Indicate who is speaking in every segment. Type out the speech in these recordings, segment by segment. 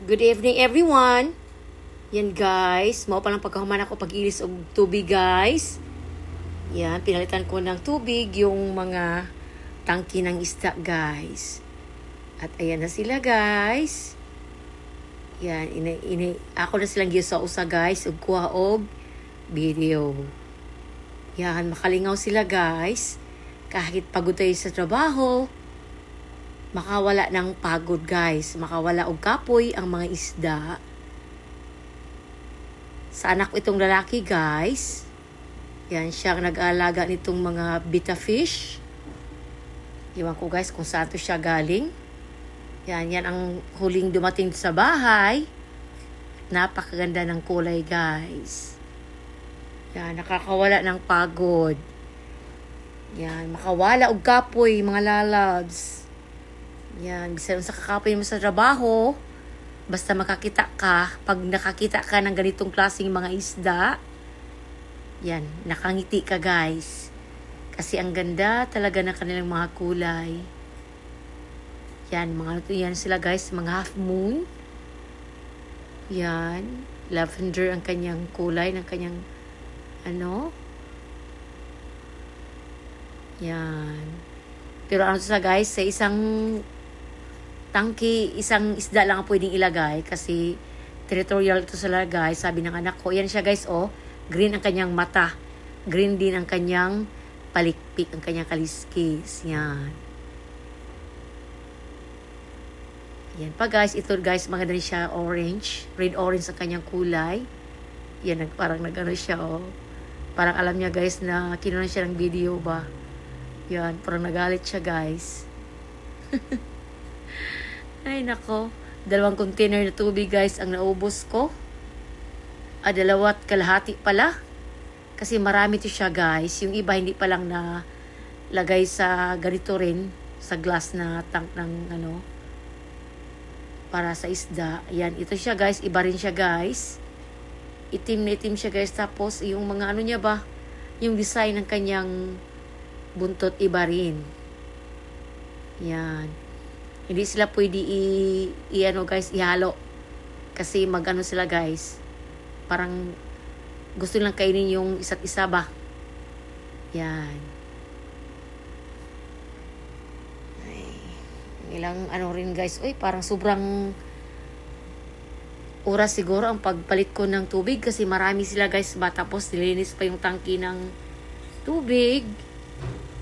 Speaker 1: Good evening everyone. Yan guys, mao pa lang pagkahuman ako pag-ilis og tubig guys. Yan, pinalitan ko ng tubig yung mga tangki ng isda guys. At ayan na sila guys. Yan, ini, ini, ako na silang sa usa guys, ug kuha og video. Yan, makalingaw sila guys. Kahit pagod sa trabaho, makawala ng pagod guys. Makawala og kapoy ang mga isda. Sa anak itong lalaki guys. Yan siya nag-aalaga nitong mga betta fish. Iwan ko guys kung saan to siya galing. Yan, yan ang huling dumating sa bahay. Napakaganda ng kulay guys. Yan, nakakawala ng pagod. Yan, makawala og kapoy mga lalabs. Yan, bisan sa kakapoy mo sa trabaho, basta makakita ka, pag nakakita ka ng ganitong klaseng mga isda, yan, nakangiti ka guys. Kasi ang ganda talaga ng kanilang mga kulay. Yan, mga yan sila guys, mga half moon. Yan, lavender ang kanyang kulay, ng kanyang ano. Yan. Pero ano sa guys, sa isang tangki, isang isda lang ang pwedeng ilagay kasi territorial to sila guys. Sabi ng anak ko, yan siya guys oh, green ang kanyang mata. Green din ang kanyang palikpik, ang kanyang kaliskis. Yan. Yan pa guys, ito guys, maganda rin siya orange. Red orange ang kanyang kulay. Yan, parang nag-ano siya oh. Parang alam niya guys na kinunan siya ng video ba. Yan, parang nagalit siya guys. Ay nako, dalawang container na tubig guys ang naubos ko. Ah, dalawat kalahati pala. Kasi marami to siya guys. Yung iba hindi pa lang na lagay sa ganito rin. Sa glass na tank ng ano. Para sa isda. Yan, ito siya guys. Iba rin siya guys. Itim na itim siya guys. Tapos yung mga ano niya ba. Yung design ng kanyang buntot iba rin. Yan. Hindi sila pwede i, i ano guys, ihalo. Kasi magano sila guys. Parang gusto lang kainin yung isa't isa ba. Yan. Ay, ilang ano rin guys. Uy, parang sobrang oras siguro ang pagpalit ko ng tubig kasi marami sila guys ba tapos nilinis pa yung tangki ng tubig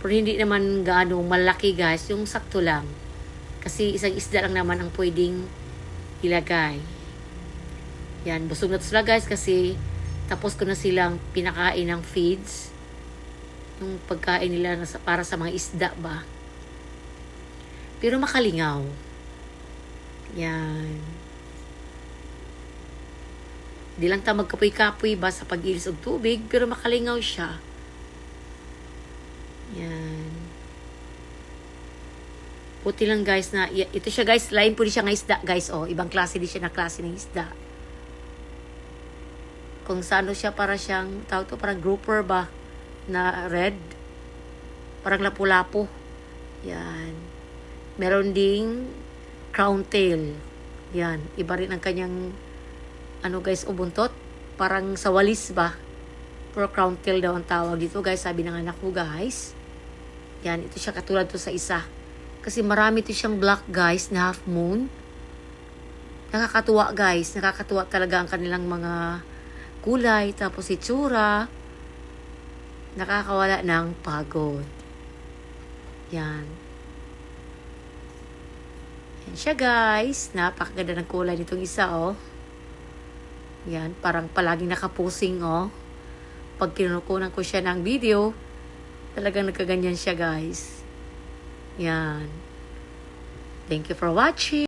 Speaker 1: pero hindi naman gaano malaki guys yung sakto lang kasi isang isda lang naman ang pwedeng ilagay. Yan busog na to sila guys kasi tapos ko na silang pinakain ng feeds. Yung pagkain nila para sa mga isda ba. Pero makalingaw. Yan. Di lang ta magkapoy-kapoy ba sa pag-ilis og tubig, pero makalingaw siya. Yan. Puti lang guys na, ito siya guys, lain po di siya nga isda guys, oh. Ibang klase di siya na klase ng isda. Kung saan siya para siyang, tawag to, parang grouper ba, na red. Parang lapu-lapu. Yan. Meron ding crown tail. Yan. Iba rin ang kanyang ano guys, ubuntot. Parang sa walis ba? Pero crown tail daw ang tawag dito guys. Sabi ng anak ko guys. Yan, ito siya katulad to sa isa. Kasi marami to siyang black guys na half moon. Nakakatuwa guys. Nakakatuwa talaga ang kanilang mga kulay. Tapos itsura. Nakakawala ng pagod. Yan. Yan siya guys. Napakaganda ng kulay nitong isa oh. Yan, parang palaging nakapusing, oh. Pag kinukunan ko siya ng video, talagang nagkaganyan siya, guys. Yan. Thank you for watching.